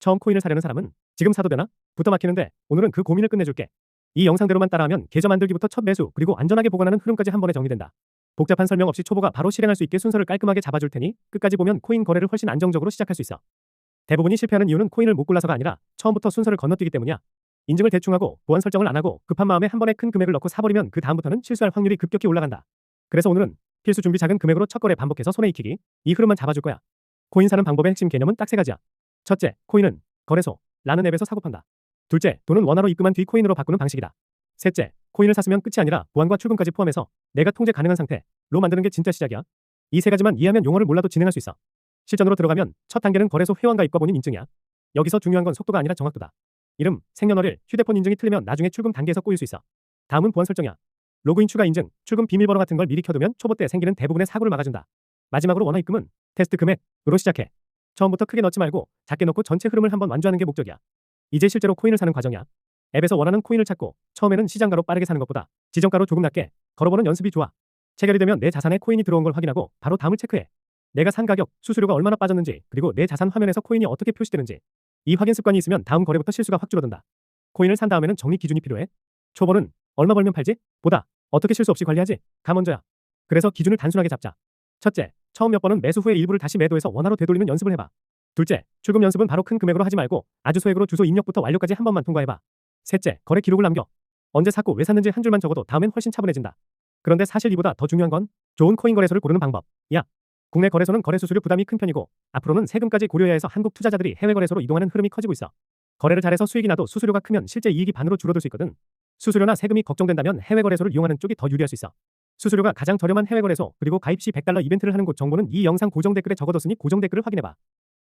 처음 코인을 사려는 사람은 지금 사도 되나? 부터 막히는데 오늘은 그 고민을 끝내줄게. 이 영상대로만 따라하면 계좌 만들기부터 첫 매수 그리고 안전하게 보관하는 흐름까지 한 번에 정리된다. 복잡한 설명 없이 초보가 바로 실행할 수 있게 순서를 깔끔하게 잡아줄 테니 끝까지 보면 코인 거래를 훨씬 안정적으로 시작할 수 있어. 대부분이 실패하는 이유는 코인을 못 골라서가 아니라 처음부터 순서를 건너뛰기 때문이야. 인증을 대충 하고 보안 설정을 안 하고 급한 마음에 한 번에 큰 금액을 넣고 사버리면 그 다음부터는 실수할 확률이 급격히 올라간다. 그래서 오늘은 필수 준비 작은 금액으로 첫 거래 반복해서 손에 익히기 이 흐름만 잡아줄 거야. 코인 사는 방법의 핵심 개념은 딱 세 가지야. 첫째, 코인은 거래소, 라는 앱에서 사고 판다. 둘째, 돈은 원화로 입금한 뒤 코인으로 바꾸는 방식이다. 셋째, 코인을 샀으면 끝이 아니라 보안과 출금까지 포함해서 내가 통제 가능한 상태로 만드는 게 진짜 시작이야. 이 세 가지만 이해하면 용어를 몰라도 진행할 수 있어. 실전으로 들어가면 첫 단계는 거래소 회원 가입과 본인 인증이야. 여기서 중요한 건 속도가 아니라 정확도다. 이름, 생년월일, 휴대폰 인증이 틀리면 나중에 출금 단계에서 꼬일 수 있어. 다음은 보안 설정이야. 로그인 추가 인증, 출금 비밀번호 같은 걸 미리 켜두면 초보 때 생기는 대부분의 사고를 막아준다. 마지막으로 원화 입금은 테스트 금액으로 시작해. 처음부터 크게 넣지 말고 작게 넣고 전체 흐름을 한번 완주하는 게 목적이야. 이제 실제로 코인을 사는 과정이야. 앱에서 원하는 코인을 찾고 처음에는 시장가로 빠르게 사는 것보다 지정가로 조금 낮게 걸어보는 연습이 좋아. 체결이 되면 내 자산에 코인이 들어온 걸 확인하고 바로 다음을 체크해. 내가 산 가격, 수수료가 얼마나 빠졌는지, 그리고 내 자산 화면에서 코인이 어떻게 표시되는지. 이 확인 습관이 있으면 다음 거래부터 실수가 확 줄어든다. 코인을 산 다음에는 정리 기준이 필요해. 초보는 얼마 벌면 팔지? 보다 어떻게 실수 없이 관리하지? 가 먼저야. 그래서 기준을 단순하게 잡자. 첫째, 처음 몇 번은 매수 후에 일부를 다시 매도해서 원화로 되돌리는 연습을 해봐. 둘째, 출금 연습은 바로 큰 금액으로 하지 말고 아주 소액으로 주소 입력부터 완료까지 한 번만 통과해봐. 셋째, 거래 기록을 남겨. 언제 샀고 왜 샀는지 한 줄만 적어도 다음엔 훨씬 차분해진다. 그런데 사실 이보다 더 중요한 건 좋은 코인 거래소를 고르는 방법이야. 국내 거래소는 거래 수수료 부담이 큰 편이고 앞으로는 세금까지 고려해야 해서 한국 투자자들이 해외 거래소로 이동하는 흐름이 커지고 있어. 거래를 잘해서 수익이 나도 수수료가 크면 실제 이익이 반으로 줄어들 수 있거든. 수수료나 세금이 걱정된다면 해외 거래소를 이용하는 쪽이 더 유리할 수 있어. 수수료가 가장 저렴한 해외 거래소 그리고 가입 시 100달러 이벤트를 하는 곳 정보는 이 영상 고정 댓글에 적어뒀으니 고정 댓글을 확인해봐.